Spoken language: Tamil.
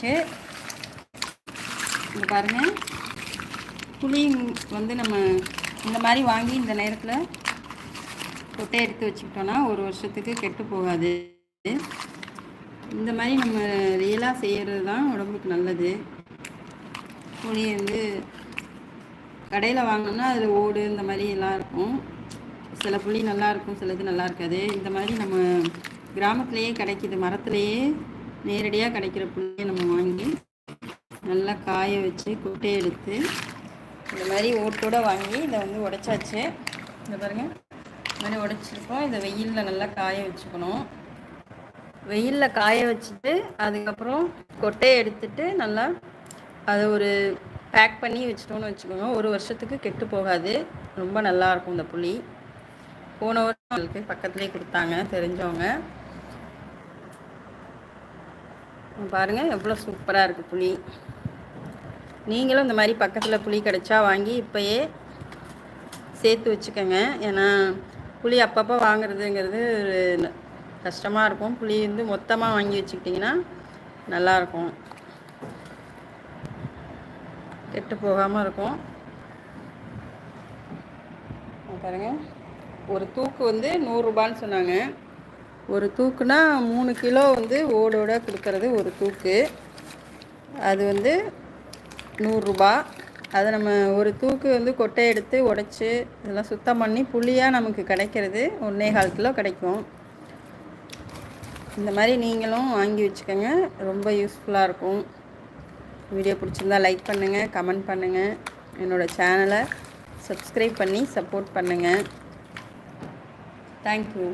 வச்சு இந்த பாருங்கள் புளி வந்து நம்ம இந்த மாதிரி வாங்கி இந்த நேரத்தில் கொட்டை எடுத்து வச்சுக்கிட்டோன்னா ஒரு வருஷத்துக்கு கெட்டு போகாது. இந்த மாதிரி நம்ம ரியலாக செய்கிறது தான் உடம்புக்கு நல்லது. புளி வந்து கடையில் வாங்கினோம்னா அதில் ஓடு இந்த மாதிரி எல்லாம் இருக்கும். சில புளி நல்லா இருக்கும் சிலது நல்லா இருக்காது. இந்த மாதிரி நம்ம கிராமத்துலேயே கிடைக்கிது மரத்துலேயே நேரடியாக கிடைக்கிற புளியை நம்ம வாங்கி நல்லா காய வச்சு குட்டை எடுத்து இந்த மாதிரி ஓட்டோட வாங்கி இதை வந்து உடைச்சாச்சு. இந்த பாருங்கள் இந்த மாதிரி உடைச்சிருக்கோம். இதை வெயிலில் நல்லா காய வச்சுக்கணும். வெயிலில் காய வச்சுட்டு அதுக்கப்புறம் கொட்டையை எடுத்துட்டு நல்லா அதை ஒரு பேக் பண்ணி வச்சிட்டோன்னு வச்சுக்கோங்க. ஒரு வருஷத்துக்கு கெட்டு போகாது. ரொம்ப நல்லாயிருக்கும் இந்த புளி. போன வருஷம் அவங்களுக்கு பக்கத்துலேயே கொடுத்தாங்க தெரிஞ்சவங்க. பாருங்கள் எவ்வளோ சூப்பராக இருக்குது புளி. நீங்களும் இந்த மாதிரி பக்கத்தில் புளி கிடைச்சா வாங்கி இப்போயே சேர்த்து வச்சுக்கோங்க. ஏன்னா புளி அப்பப்போ வாங்குறதுங்கிறது ஒரு கஷ்டமாக இருக்கும். புளி வந்து மொத்தமாக வாங்கி வச்சுக்கிட்டிங்கன்னா நல்லாயிருக்கும் கெட்டு போகாமல் இருக்கும். இங்க பாருங்க ஒரு தூக்கு வந்து நூறுரூபான்னு சொன்னாங்க. ஒரு தூக்குனா மூணு கிலோ வந்து ஓடோட கொடுக்கறது ஒரு தூக்கு. அது வந்து நூறுரூபா அதை நம்ம ஒரு தூக்கு வந்து கொட்டை எடுத்து உடைச்சி இதெல்லாம் சுத்தம் பண்ணி புளியாக நமக்கு கிடைக்கிறது ஒன்றே கால் கிலோ கிடைக்கும். இந்த மாதிரி நீங்களும் வாங்கி வச்சுக்கோங்க. ரொம்ப யூஸ்ஃபுல்லாக இருக்கும். வீடியோ பிடிச்சிருந்தா லைக் பண்ணுங்கள் கமெண்ட் பண்ணுங்கள் என்னோடய சேனலை சப்ஸ்கிரைப் பண்ணி சப்போர்ட் பண்ணுங்கள் தேங்க்யூ